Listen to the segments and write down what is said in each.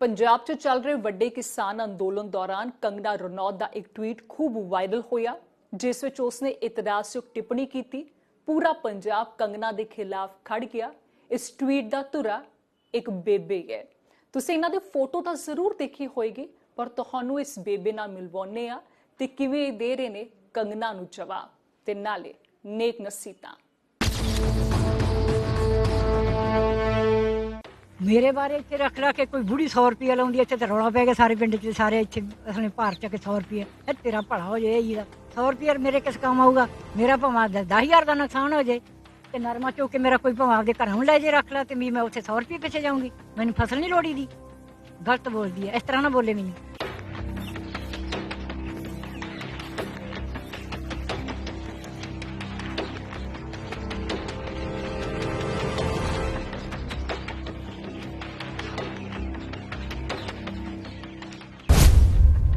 ਪੰਜਾਬ 'ਚ ਚੱਲ ਰਹੇ ਵੱਡੇ ਕਿਸਾਨ ਅੰਦੋਲਨ ਦੌਰਾਨ ਕੰਗਨਾ ਰਣੌਤ ਦਾ ਇੱਕ ਟਵੀਟ ਖੂਬ ਵਾਇਰਲ ਹੋਇਆ, ਜਿਸ ਵਿੱਚ ਉਸਨੇ ਇਤਰਾਜ਼ਯੋਗ ਟਿੱਪਣੀ ਕੀਤੀ। ਪੂਰਾ ਪੰਜਾਬ ਕੰਗਨਾ ਦੇ ਖਿਲਾਫ ਖੜ ਗਿਆ। ਇਸ ਟਵੀਟ ਦਾ ਧੁਰਾ ਇੱਕ ਬੇਬੇ ਹੈ। ਤੁਸੀਂ ਇਹਨਾਂ ਦੀ ਫੋਟੋ ਤਾਂ ਜ਼ਰੂਰ ਦੇਖੀ ਹੋਏਗੀ, ਪਰ ਤੁਹਾਨੂੰ ਇਸ ਬੇਬੇ ਨਾਲ ਮਿਲਵਾਉਂਦੇ ਆ ਤੇ ਕਿਵੇਂ ਦੇ ਰਹੇ ਨੇ ਕੰਗਨਾ ਨੂੰ ਜਵਾਬ। ਤੇ ਨਾਲੇ ਨੇਕ ਨਸੀਤਾਂ ਮੇਰੇ ਬਾਰੇ ਇੱਥੇ ਰੱਖ ਲਾ ਕੇ ਕੋਈ ਬੁੜੀ 100 ਰੁਪਏ ਲਾਉਂਦੀ ਹੈ, ਇੱਥੇ ਤੇ ਰੌਲਾ ਪੈ ਗਿਆ ਸਾਰੇ ਪਿੰਡ 'ਚ ਸਾਰੇ ਇੱਥੇ ਅਸਲੇ ਭਾਰ ਚੱਕ 100 ਰੁਪਏ ਇਹ ਤੇਰਾ ਭਲਾ ਹੋ ਜਾਏ ਜੀ ਦਾ 100 ਰੁਪਏ ਮੇਰੇ ਕਿਸ ਕੰਮ ਆਊਗਾ? ਮੇਰਾ ਭਾਵੇਂ 10000 ਦਾ ਨੁਕਸਾਨ ਹੋ ਜਾਏ ਤੇ ਨਰਮਾ ਚੋ ਕੇ ਮੇਰਾ ਕੋਈ ਭਾਵੇਂ ਆਪਦੇ ਘਰੋਂ ਲੈ ਜੇ ਰੱਖ ਲਾ ਤੇ ਵੀ ਮੈਂ ਉੱਥੇ 100 ਰੁਪਏ ਪਿੱਛੇ ਜਾਊਂਗੀ। ਮੈਨੂੰ ਫਸਲ ਨਹੀਂ ਲੋੜੀ ਦੀ ਗਲਤ ਬੋਲਦੀ ਹੈ ਇਸ ਤਰ੍ਹਾਂ ਨਾ ਬੋਲੇ ਮੈਨੂੰ।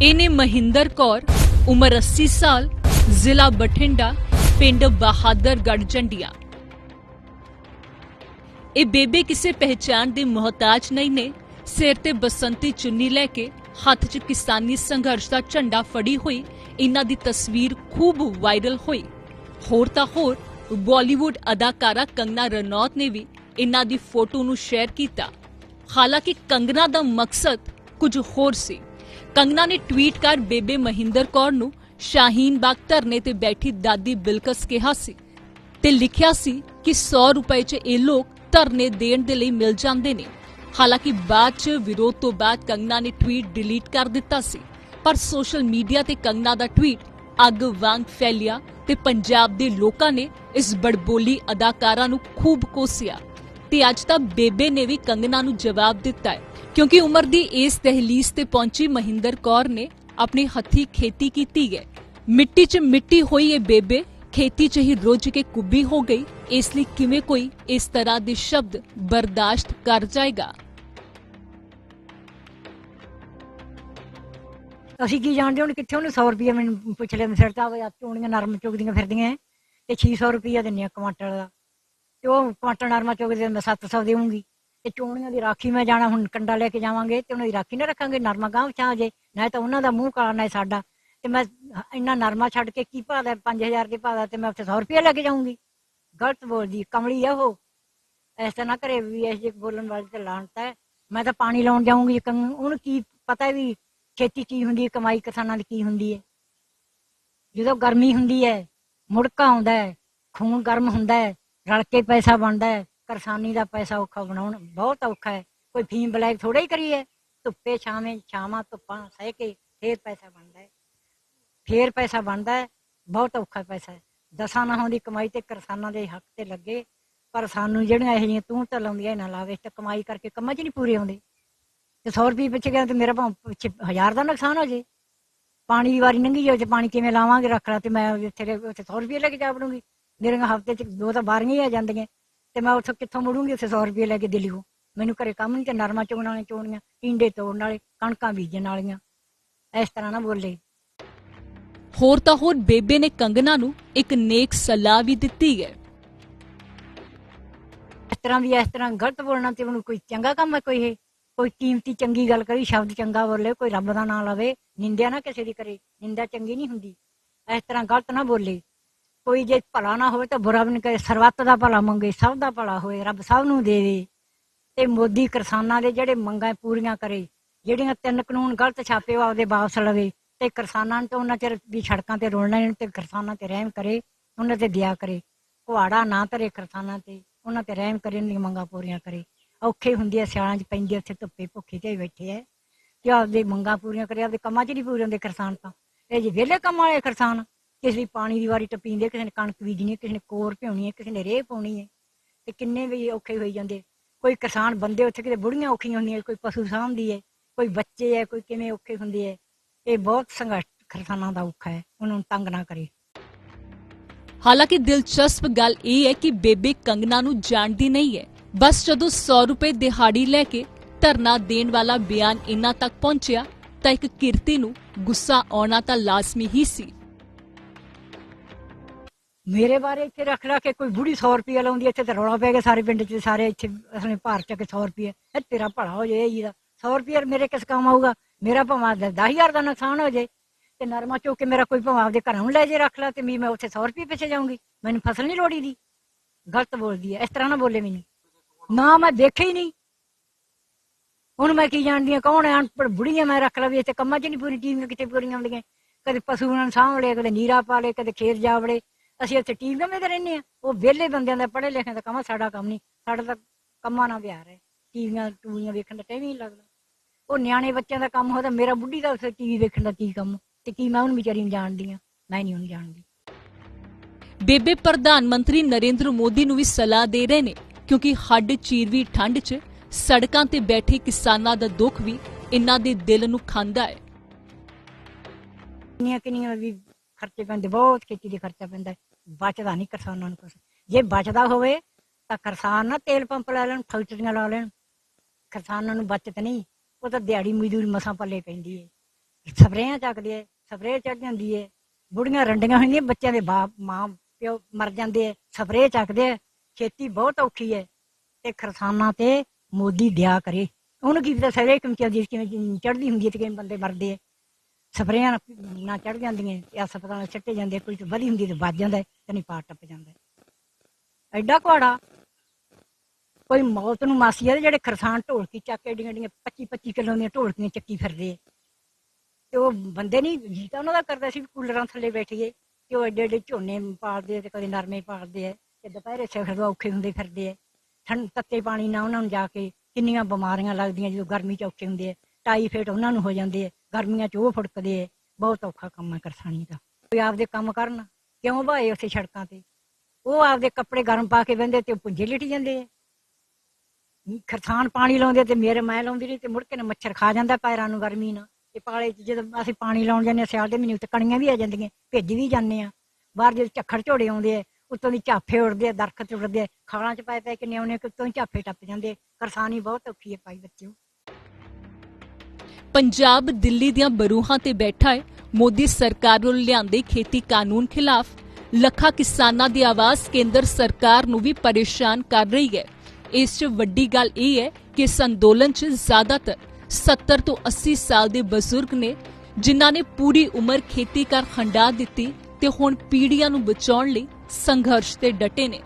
ਇਹਨੇ ਮਹਿੰਦਰ ਕੌਰ, ਉਮਰ 80 ਸਾਲ, ਜ਼ਿਲ੍ਹਾ ਬਠਿੰਡਾ, ਪਿੰਡ ਬਹਾਦਰਗੜ੍ਹ, ਜੰਡੀਆਂ। ਇਹ ਬੇਬੇ ਕਿਸੇ ਪਹਿਚਾਣ ਦੇ ਮੁਹਤਾਜ ਨਹੀਂ ਨੇ। ਸਿਰ ਤੇ ਬਸੰਤੀ ਚੁੰਨੀ ਲੈ ਕੇ ਹੱਥ 'ਚ ਕਿਸਾਨੀ ਸੰਘਰਸ਼ ਦਾ ਝੰਡਾ ਫੜੀ ਹੋਈ ਇਹਨਾਂ ਦੀ ਤਸਵੀਰ ਖੂਬ ਵਾਇਰਲ ਹੋਈ। ਹੋਰ ਤਾਂ ਹੋਰ, ਬਾਲੀਵੁੱਡ ਅਦਾਕਾਰਾ ਕੰਗਨਾ ਰਣੌਤ ਨੇ ਵੀ ਇਹਨਾਂ ਦੀ ਫੋਟੋ ਨੂੰ ਸ਼ੇਅਰ ਕੀਤਾ। ਹਾਲਾਂਕਿ ਕੰਗਨਾ ਦਾ ਮਕਸਦ ਕੁਝ ਹੋਰ ਸੀ। ਕੰਗਨਾ ਨੇ ਟਵੀਟ ਕਰ ਬੇਬੇ ਮਹਿੰਦਰ ਕੌਰ ਨੂੰ ਸ਼ਾਹੀਨ ਬਾਗ ਧਰਨੇ ਤੇ ਬੈਠੀ ਦਾਦੀ ਬਿਲਕਸ ਕਿਹਾ ਸੀ ਤੇ ਲਿਖਿਆ ਸੀ ਕਿ 100 ਰੁਪਏ 'ਚ ਇਹ ਲੋਕ ਧਰਨੇ ਦੇਣ ਦੇ ਲਈ ਮਿਲ ਜਾਂਦੇ ਨੇ। ਹਾਲਾਂਕਿ ਬਾਅਦ 'ਚ ਵਿਰੋਧ ਤੋਂ ਬਾਅਦ ਕੰਗਨਾ ਨੇ ਟਵੀਟ ਡਿਲੀਟ ਕਰ ਦਿੱਤਾ ਸੀ। ਪਰ ਸੋਸ਼ਲ ਮੀਡੀਆ ਤੇ ਕੰਗਨਾ ਦਾ ਟਵੀਟ ਅੱਗ ਵਾਂਗ ਫੈਲਿਆ ਤੇ ਪੰਜਾਬ ਦੇ ਲੋਕਾਂ ਨੇ ਇਸ ਬੜਬੋਲੀ ਅਦਾਕਾਰਾ ਨੂੰ ਖੂਬ ਕੋਸਿਆ। ਤੇ ਅੱਜ ਤਾਂ ਬੇਬੇ ਨੇ ਵੀ ਕੰਗਨਾ ਨੂੰ ਜਵਾਬ ਦਿੱਤਾ ਹੈ। ਕਿਉਂਕਿ ਉਮਰ ਦੀ ਇਸ ਦਹਲੀਜ਼ ਤੇ ਪਹੁੰਚੀ ਮਹਿੰਦਰ ਕੌਰ ਨੇ ਆਪਣੀ ਹੱਥੀ ਖੇਤੀ ਕੀਤੀ ਹੈ। ਮਿੱਟੀ 'ਚ ਮਿੱਟੀ ਹੋਈ ਇਹ ਬੇਬੇ, ਖੇਤੀ 'ਚ ਹੀ ਰੁੱਝ ਕੇ ਕੁੱਬੀ ਹੋ ਗਈ। ਇਸ ਲਈ ਕਿਵੇਂ ਕੋਈ ਇਸ ਤਰ੍ਹਾਂ ਦੇ ਸ਼ਬਦ ਬਰਦਾਸ਼ਤ ਕਰ ਜਾਏਗਾ? ਅਸੀਂ ਕੀ ਜਾਣਦੇ ਹੁਣ ਕਿੱਥੇ ਉਹਨੂੰ 100 ਰੁਪਏ ਮੈਨੂੰ ਪੁੱਛ ਲਿਆ ਸਿਰਤਾ ਹੋਇਆ ਚੋਣੀਆਂ ਨਰਮ ਚੁਗਦੀਆਂ ਫਿਰਦੀਆਂ ਤੇ 600 ਰੁਪਏ ਦਿੰਨੇ ਆ ਕੁਆਂਟਲ ਦਾ। ਤੇ ਉਹ ਕੁਆਂਟਲ ਨਰਮਾ ਚੁਗਦੇ ਮੈਂ 700 ਦੇਵਾਂਗੀ ਤੇ ਚੋਣੀਆਂ ਦੀ ਰਾਖੀ ਮੈਂ ਜਾਣਾ, ਹੁਣ ਕੰਡਾ ਲੈ ਕੇ ਜਾਵਾਂਗੇ ਤੇ ਉਹਨਾਂ ਦੀ ਰਾਖੀ ਨਾ ਰੱਖਾਂਗੇ, ਨਰਮਾ ਗਾਂਵ ਚਾਹ ਜੇ, ਨਾ ਤਾਂ ਉਹਨਾਂ ਦਾ ਮੂੰਹ ਕਾਲਾ, ਨਾ ਸਾਡਾ। ਤੇ ਮੈਂ ਇੰਨਾ ਨਰਮਾ ਛੱਡ ਕੇ ਕੀ ਭਾਅ ਦਾ 5000 ਦੇ ਭਾਅ ਦਾ ਤੇ ਮੈਂ ਉੱਥੇ 100 ਰੁਪਏ ਲੈ ਕੇ ਜਾਊਂਗੀ। ਗਲਤ ਬੋਲਦੀ, ਕਮਲੀ ਆ ਉਹ। ਇਸ ਤਰ੍ਹਾਂ ਨਾ ਕਰੇ ਵੀ ਇਸ ਜੇ ਬੋਲਣ ਵਾਲੇ ਤੇ ਲਾਣਤਾ ਹੈ। ਮੈਂ ਤਾਂ ਪਾਣੀ ਲਾਉਣ ਜਾਊਂਗੀ ਉਹਨੂੰ ਕੀ ਪਤਾ ਵੀ ਖੇਤੀ ਕੀ ਹੁੰਦੀ ਹੈ, ਕਮਾਈ ਕਿਸਾਨਾਂ ਦੀ ਕੀ ਹੁੰਦੀ ਹੈ। ਜਦੋਂ ਗਰਮੀ ਹੁੰਦੀ ਹੈ, ਮੁੜਕਾ ਆਉਂਦਾ ਹੈ, ਖੂਨ ਗਰਮ ਹੁੰਦਾ ਹੈ, ਰਲ ਕੇ ਪੈਸਾ ਬਣਦਾ ਹੈ ਕਿਸਾਨੀ ਦਾ ਪੈਸਾ ਔਖਾ ਬਣਾਉਣ ਬਹੁਤ ਔਖਾ ਹੈ। ਕੋਈ ਫੀਮ ਬਲੈਕ ਥੋੜਾ ਹੀ ਕਰੀਏ। ਧੁੱਪੇ ਛਾਵੇਂ, ਛਾਵਾਂ ਧੁੱਪਾਂ ਸਹਿ ਕੇ ਫੇਰ ਪੈਸਾ ਬਣਦਾ ਹੈ। ਫੇਰ ਪੈਸਾ ਬਣਦਾ ਹੈ। ਬਹੁਤ ਔਖਾ ਪੈਸਾ ਹੈ। ਦਸਾਂ ਨਾਹਾਂ ਦੀ ਕਮਾਈ ਤੇ ਕਿਸਾਨਾਂ ਦੇ ਹੱਕ ਤੇ ਲੱਗੇ। ਪਰ ਸਾਨੂੰ ਜਿਹੜੀਆਂ ਇਹ ਜਿਹੀਆਂ ਤੂੰ ਤਾਂ ਲਾਉਂਦੀਆਂ ਨਾ ਲਾਵੇ ਤੇ ਕਮਾਈ ਕਰਕੇ ਕੰਮਾਂ 'ਚ ਨਹੀਂ ਪੂਰੇ ਆਉਂਦੇ। ਤੇ 100 ਰੁਪਏ ਪਿੱਛੇ ਗਿਆ ਤੇ ਮੇਰਾ ਭਾਵੇਂ ਪਿੱਛੇ ਹਜ਼ਾਰ ਦਾ ਨੁਕਸਾਨ ਹੋ ਜੇ। ਪਾਣੀ ਦੀ ਵਾਰੀ ਲੰਘੀ ਜਾਵੇ ਤੇ ਪਾਣੀ ਕਿਵੇਂ ਲਾਵਾਂਗੇ ਰੱਖਣਾ ਤੇ ਮੈਂ ਉੱਥੇ ਉੱਥੇ 100 ਰੁਪਏ ਲੈ ਕੇ ਜਾ ਵੜੂੰਗੀ। ਮੇਰੇ ਹਫ਼ਤੇ 'ਚ ਦੋ ਤਾਂ ਬਾਰੀਆਂ ਹੀ ਆ ਜਾਂਦੀਆਂ। ਤੇ ਮੈਂ ਉੱਥੋਂ ਕਿੱਥੋਂ ਮੁੜੂੰਗੀ ਉੱਥੇ 100 ਰੁਪਏ ਲੈ ਕੇ ਦਿੱਲੀੋਂ ਮੈਨੂੰ ਘਰੇ ਕੰਮ ਨਹੀਂ ਤੇ ਨਰਮਾ ਚੁਗਣ ਵਾਲੇ ਚੋਣੀਆਂ ਟਿੰਡੇ ਤੋੜਨ ਵਾਲੇ ਕਣਕਾਂ ਬੀਜਣ ਵਾਲੀਆਂ। ਇਸ ਤਰ੍ਹਾਂ ਨਾ ਬੋਲੇ। ਹੋਰ ਤਾਂ ਹੋਰ ਬੇਬੇ ਨੇ ਕੰਗਨਾ ਨੂੰ ਇੱਕ ਨੇਕ ਸਲਾਹ ਵੀ ਦਿੱਤੀ ਹੈ। ਇਸ ਤਰ੍ਹਾਂ ਵੀ ਇਸ ਤਰ੍ਹਾਂ ਗਲਤ ਬੋਲਣਾ ਤੇ ਉਹਨੂੰ ਕੋਈ ਚੰਗਾ ਕੰਮ ਹੈ ਕੋਈ ਇਹ? ਕੋਈ ਕੀਮਤੀ ਚੰਗੀ ਗੱਲ ਕਰੀ ਸ਼ਬਦ ਚੰਗਾ ਬੋਲੇ ਕੋਈ ਰੱਬ ਦਾ ਨਾਮ ਲਵੇ ਨਿੰਦਿਆ ਨਾ ਕਿਸੇ ਦੀ ਕਰੇ ਨਿੰਦਾ ਚੰਗੀ ਨਹੀਂ ਹੁੰਦੀ। ਇਸ ਤਰ੍ਹਾਂ ਗਲਤ ਨਾ ਬੋਲੇ। ਕੋਈ ਜੇ ਭਲਾ ਨਾ ਹੋਵੇ ਤਾਂ ਬੁਰਾ ਵੀ ਨਹੀਂ ਕਰੇ ਸਰਬੱਤ ਦਾ ਭਲਾ ਮੰਗੇ, ਸਭ ਦਾ ਭਲਾ ਹੋਏ, ਰੱਬ ਸਭ ਨੂੰ ਦੇਵੇ ਤੇ ਮੋਦੀ ਕਿਸਾਨਾਂ ਦੇ ਜਿਹੜੇ ਮੰਗਾਂ ਪੂਰੀਆਂ ਕਰੇ, ਜਿਹੜੀਆਂ ਤਿੰਨ ਕਾਨੂੰਨ ਗਲਤ ਛਾਪੇ ਉਹ ਆਪਦੇ ਵਾਪਸ ਲਵੇ। ਤੇ ਕਿਸਾਨਾਂ ਨੂੰ ਤਾਂ ਉਹਨਾਂ ਚਿਰ ਵੀ ਸੜਕਾਂ ਤੇ ਰੋਲਣਾ ਨਹੀਂ ਤੇ ਕਿਸਾਨਾਂ ਤੇ ਰਹਿਮ ਕਰੇ, ਉਹਨਾਂ ਤੇ ਦਿਆ ਕਰੇ। ਕੁਹਾੜਾ ਨਾ ਧਰੇ ਕਿਸਾਨਾਂ ਤੇ, ਉਹਨਾਂ ਤੇ ਰਹਿਮ ਕਰੇ, ਉਹਨਾਂ ਮੰਗਾਂ ਪੂਰੀਆਂ ਕਰੇ। ਔਖੇ ਹੁੰਦੇ ਆ, ਸਿਆਲਾਂ 'ਚ ਪੈਂਦੀ ਉੱਥੇ ਧੁੱਪੇ ਭੁੱਖੇ ਤੇ ਬੈਠੇ ਐ ਕਿ ਆਪਦੇ ਮੰਗਾਂ ਪੂਰੀਆਂ ਕਰੇ, ਆਪਦੇ ਕੰਮਾਂ 'ਚ ਨਹੀਂ ਪੂਰੇ ਹੁੰਦੇ ਕਿਸਾਨ ਤਾਂ। ਇਹ ਜੀ ਵਿਹਲੇ ਕੰਮ ਵਾਲੇ ਕਿਸਾਨ ਕਿਸੇ ਦੀ ਪਾਣੀ ਦੀ ਵਾਰੀ ਟਪੀਂਦੇ ਕਿਸੇ ਨੇ ਕਣਕ ਬੀਜਣੀ ਹੈ, ਕਿਸੇ ਨੇ ਕੋਰ ਭਿਉਣੀ ਹੈ ਕਿਸੇ ਨੇ ਰੇਹ ਪਾਉਣੀ ਹੈ ਤੇ ਕਿੰਨੇ ਵੀ ਔਖੇ ਹੋਈ ਜਾਂਦੇ ਕੋਈ ਕਿਸਾਨ ਬੰਦੇ ਉੱਥੇ ਕਿਤੇ ਬੁੜੀਆਂ ਔਖੀਆਂ ਹੁੰਦੀਆਂ ਕੋਈ ਪਸ਼ੂ ਸਾਂਭਦੀ ਹੈ ਕੋਈ ਬੱਚੇ ਹੈ ਕੋਈ ਕਿਵੇਂ ਔਖੇ ਹੁੰਦੇ ਹੈ ਇਹ ਬਹੁਤ ਸੰਘਰਸ਼ ਕਿਸਾਨਾਂ ਦਾ ਔਖਾ ਹੈ ਉਹਨਾਂ ਨੂੰ ਤੰਗ ਨਾ ਕਰੇ। ਹਾਲਾਂਕਿ ਦਿਲਚਸਪ ਗੱਲ ਇਹ ਹੈ ਕਿ ਬੇਬੇ ਕੰਗਨਾ ਨੂੰ ਜਾਣਦੀ ਨਹੀਂ ਹੈ। ਬਸ ਜਦੋਂ 100 ਰੁਪਏ ਦਿਹਾੜੀ ਲੈ ਕੇ ਧਰਨਾ ਦੇਣ ਵਾਲਾ ਬਿਆਨ ਇਹਨਾਂ ਤੱਕ ਪਹੁੰਚਿਆ ਤਾਂ ਇੱਕ ਕਿਰਤੀ ਨੂੰ ਗੁੱਸਾ ਆਉਣਾ ਤਾਂ ਲਾਜ਼ਮੀ ਹੀ ਸੀ। ਮੇਰੇ ਬਾਰੇ ਇੱਥੇ ਰੱਖ ਲਾ ਕੇ ਕੋਈ ਬੁੜੀ 100 ਰੁਪਏ ਲਾਉਂਦੀ ਇੱਥੇ ਤੇ ਰੌਲਾ ਪੈ ਗਿਆ ਸਾਰੇ ਪਿੰਡ 'ਚ, ਸਾਰੇ ਇੱਥੇ ਅਸਲੇ ਭਾਰ ਚੱਕ 100 ਰੁਪਏ ਇਹ ਤੇਰਾ ਭਲਾ ਹੋ ਜਾਏ ਜੀ ਦਾ 100 ਰੁਪਏ ਮੇਰੇ ਕਿਸ ਕੰਮ ਆਊਗਾ? ਮੇਰਾ ਭਾਵੇਂ 10000 ਦਾ ਨੁਕਸਾਨ ਹੋ ਜਾਏ ਤੇ ਨਰਮਾ ਚੁੱਕ ਕੇ ਮੇਰਾ ਕੋਈ ਭਾਵੇਂ ਆਪਦੇ ਘਰੋਂ ਲੈ ਜੇ ਰੱਖ ਲਾ ਤੇ ਵੀ ਮੈਂ ਉੱਥੇ 100 ਰੁਪਏ ਪਿੱਛੇ ਜਾਊਂਗੀ। ਮੈਨੂੰ ਫਸਲ ਨਹੀਂ ਲੋੜੀ ਦੀ। ਗਲਤ ਬੋਲਦੀ ਹੈ। ਇਸ ਤਰ੍ਹਾਂ ਨਾ ਬੋਲੇ ਮੈਨੂੰ। ਨਾ ਮੈਂ ਦੇਖਿਆ ਹੀ ਨਹੀਂ। ਹੁਣ ਮੈਂ ਕੀ ਜਾਣਦੀ ਆ ਕੌਣ ਹੈ? ਅਨਪੜ ਬੁੜੀਆਂ ਮੈਂ ਰੱਖ ਲਵੇ ਇੱਥੇ ਕੰਮਾਂ 'ਚ ਨਹੀਂ ਪੂਰੀ ਟੀਮ ਕਿਤੇ ਪੂਰੀਆਂ ਹੁੰਦੀਆਂ ਕਦੇ ਪਸ਼ੂ ਨੂੰ ਸਾਂਭ ਲਏ ਕਦੇ ਨੀਰਾ ਪਾ ਲਏ ਕਦੇ ਖੇਤ ਜਾ ਵੜੇ। ਅਸੀਂ ਇੱਥੇ ਟੀਮ ਦੇ ਰਹਿੰਦੇ ਆ ਉਹ ਵਿਹਲੇ ਬੰਦਿਆਂ ਦਾ ਪੜ੍ਹੇ ਲਿਖੇ ਦਾ ਕੰਮ ਸਾਡਾ ਕੰਮ ਨਹੀਂ। ਸਾਡਾ ਤਾਂ ਕੰਮਾਂ ਨਾਲ ਵਿਹਾਰ ਹੈ। ਟੀਵੀਆਂ ਟੂਵੀਆਂ ਵੇਖਣ ਦਾ ਟਾਈਮ ਹੀ ਨਹੀਂ ਲੱਗਦਾ। ਉਹ ਨਿਆਣੇ ਬੱਚਿਆਂ ਦਾ ਕੰਮ ਹੋਦਾ ਮੇਰਾ ਬੁੱਢੀ ਦਾ ਉੱਥੇ ਟੀਵੀ ਵੇਖਣ ਦਾ ਕੀ ਕੰਮ? ਤੇ ਕੀ ਮੈਂ ਉਹਨੂੰ ਵਿਚਾਰੀ ਨੂੰ ਜਾਣਦੀ ਆ ਮੈਂ ਨਹੀਂ ਉਹਨੂੰ ਜਾਣਦੀ। ਬੇਬੇ ਪ੍ਰਧਾਨ ਮੰਤਰੀ ਨਰਿੰਦਰ ਮੋਦੀ ਨੂੰ ਵੀ ਸਲਾਹ ਦੇ ਰਹੇ ਨੇ ਕਿਉਂਕਿ ਹੱਡ ਚੀਰਵੀ ਠੰਡ 'ਚ ਸੜਕਾਂ ਤੇ ਬੈਠੇ ਕਿਸਾਨਾਂ ਦਾ ਦੁੱਖ ਵੀ ਇਹਨਾਂ ਦੇ ਦਿਲ ਨੂੰ ਖਾਂਦਾ ਹੈ। ਕਿੰਨੀਆਂ ਕਿੰਨੀਆਂ ਵੀ ਖਰਚੇ ਪੈਂਦੇ ਬਹੁਤ ਖੇਤੀ ਦੇ ਖਰਚਾ ਪੈਂਦਾ ਹੈ। ਬਚਦਾ ਨਹੀਂ ਕਿਸਾਨਾਂ ਨੂੰ ਕੁਛ। ਜੇ ਬਚਦਾ ਹੋਵੇ ਤਾਂ ਕਿਸਾਨ ਨਾ ਤੇਲ ਪੰਪ ਲੈ ਲੈਣ ਫੈਕਟਰੀਆਂ ਲਾ ਲੈਣ। ਕਿਸਾਨਾਂ ਨੂੰ ਬਚਤ ਨਹੀਂ, ਉਹ ਤਾਂ ਦਿਹਾੜੀ ਮਜ਼ਦੂਰੀ ਮਸਾਂ ਪੱਲੇ ਪੈਂਦੀ ਏ। ਸਪਰੇਆਂ ਚੱਕਦੇ ਏ, ਸਪਰੇਅ ਚੜ ਜਾਂਦੀ ਏ। ਬੁੜੀਆਂ ਰੰਡੀਆਂ ਹੋਈਆਂ, ਬੱਚਿਆਂ ਦੇ ਬਾਪ, ਮਾਂ, ਪਿਓ ਮਰ ਜਾਂਦੇ ਐ ਸਪਰੇਅ ਚੱਕਦੇ ਐ ਖੇਤੀ ਬਹੁਤ ਔਖੀ ਐ ਤੇ ਕਿਸਾਨਾਂ ਤੇ ਮੋਦੀ ਦਿਆ ਕਰੇ। ਉਹਨੂੰ ਕੀ ਪਤਾ ਸਾਰੇ ਕਿਵੇਂ ਚੜਦੀ ਹੁੰਦੀ ਹੈ ਤੇ ਕਿਵੇਂ ਬੰਦੇ ਮਰਦੇ ਏ। ਸਪਰੇਆਂ ਨਾ ਚੜ ਜਾਂਦੀਆਂ ਤੇ ਹਸਪਤਾਲਾਂ ਛੱਟੇ ਜਾਂਦੇ ਆ, ਕੋਈ ਵਧੀ ਹੁੰਦੀ ਤੇ ਵੱਜ ਜਾਂਦਾ ਤੇ ਨਹੀਂ ਪਾਰ ਟੱਪ ਜਾਂਦਾ। ਹੈ। ਐਡਾ ਕੁਆੜਾ ਕੋਈ ਮੌਤ ਨੂੰ ਮਾਸੀ ਆ ਜਿਹੜੇ ਖਰਸਾਨ ਢੋਲਕੀ ਚੱਕ ਕੇ ਡੀਆਂ ਡੀਆਂ 25 25 ਕਿਲੋ ਦੀਆਂ ਢੋਲਕੀਆਂ ਚੱਕੀ ਫਿਰਦੇ ਤੇ ਉਹ ਬੰਦੇ ਨਹੀਂ ਜੀਤਾ ਉਹਨਾਂ ਦਾ ਕਰਦਾ ਸੀ ਵੀ ਕੂਲਰਾਂ ਥੱਲੇ ਬੈਠੀਏ ਤੇ ਉਹ ਐਡੇ ਐਡੇ ਝੋਨੇ ਪਾਲਦੇ ਆ ਤੇ ਕਦੇ ਨਰਮੇ ਪਾਲਦੇ ਆ ਤੇ ਦੁਪਹਿਰੇ ਸਿਖਰ ਤੋਂ ਔਖੇ ਹੁੰਦੇ ਫਿਰਦੇ ਆ। ਠੰਡ ਤੱਤੇ ਪਾਣੀ ਨਾਲ ਉਹਨਾਂ ਨੂੰ ਜਾ ਕੇ ਕਿੰਨੀਆਂ ਬਿਮਾਰੀਆਂ ਲੱਗਦੀਆਂ ਜਦੋਂ ਗਰਮੀ ਚ ਔਖੇ ਹੁੰਦੇ ਆ ਟਾਈਫਾਇਡ ਉਹਨਾਂ ਨੂੰ ਹੋ ਜਾਂਦੇ ਆ। ਗਰਮੀਆਂ ਚ ਉਹ ਫੁੜਕਦੇ ਆ, ਬਹੁਤ ਔਖਾ ਕੰਮ ਹੈ ਕਰਸਾਨੀ ਦਾ। ਕੋਈ ਆਪਦੇ ਕੰਮ ਕਰਨ, ਕਿਉਂ ਭਾਏ ਉੱਥੇ ਸੜਕਾਂ ਤੇ? ਉਹ ਆਪਦੇ ਕੱਪੜੇ ਗਰਮ ਪਾ ਕੇ ਬੰਦੇ ਤੇ ਪੁੰਜੇ ਲਿਟ ਜਾਂਦੇ ਆ। ਖਰਸਾਨ ਪਾਣੀ ਲਾਉਂਦੇ ਤੇ ਮੇਰੇ ਮੈਂ ਲਾਉਂਦੀ ਨਹੀਂ ਤੇ ਮੁੜ ਕੇ ਨਾ ਮੱਛਰ ਖਾ ਜਾਂਦਾ ਪੈਰਾਂ ਨੂੰ ਗਰਮੀ ਨਾਲ। ਤੇ ਪਾਲੇ 'ਚ ਜਦੋਂ ਅਸੀਂ ਪਾਣੀ ਲਾਉਣ ਜਾਂਦੇ ਹਾਂ ਸਿਆਲ ਦੇ ਮਹੀਨੇ ਉੱਤੇ ਕਣੀਆਂ ਵੀ ਆ ਜਾਂਦੀਆਂ, ਭਿੱਜ ਵੀ ਜਾਂਦੇ ਆ। ਬਾਹਰ ਜਦੋਂ ਝੱਖੜ ਝੋੜੇ ਆਉਂਦੇ ਆ, ਉੱਤੋਂ ਦੀ ਝਾਫੇ ਉੱਡਦੇ ਆ, ਦਰਖਤ ਉੱਡਦੇ ਆ, ਖਾਲਾਂ 'ਚ ਪਏ ਪਏ ਕਿੰਨੇ ਆਉਣੇ ਕਿ ਉੱਤੋਂ ਹੀ ਝਾਫੇ ਟੱਪ ਜਾਂਦੇ ਆ। ਬਹੁਤ ਔਖੀ ਹੈ ਭਾਈ ਬੱਚਿਓ। ਪੰਜਾਬ ਦਿੱਲੀ ਦੀਆਂ ਬਰੂਹਾਂ ਤੇ ਬੈਠਾ ਹੈ। ਮੋਦੀ ਸਰਕਾਰ ਵੱਲੋਂ ਲਿਆਂਦੇ ਖੇਤੀ ਕਾਨੂੰਨ ਖਿਲਾਫ। ਲੱਖਾਂ ਕਿਸਾਨਾਂ ਦੀ ਆਵਾਜ਼ ਕੇਂਦਰ ਸਰਕਾਰ ਨੂੰ ਵੀ ਪਰੇਸ਼ਾਨ ਕਰ ਰਹੀ ਹੈ। ਇਸ 'ਚ ਵੱਡੀ ਗੱਲ ਇਹ ਹੈ ਕਿ ਇਸ ਅੰਦੋਲਨ 'ਚ ਜ਼ਿਆਦਾਤਰ 70 ਤੋਂ 80 ਸਾਲ ਦੇ ਬਜ਼ੁਰਗ ਨੇ, ਜਿਨ੍ਹਾਂ ਨੇ ਪੂਰੀ ਉਮਰ ਖੇਤੀ ਕਰ ਖੰਡਾ ਦਿੱਤੀ ਤੇ ਹੁਣ ਪੀੜ੍ਹੀਆਂ ਨੂੰ ਬਚਾਉਣ ਲਈ ਸੰਘਰਸ਼ ਤੇ ਡਟੇ ਨੇ।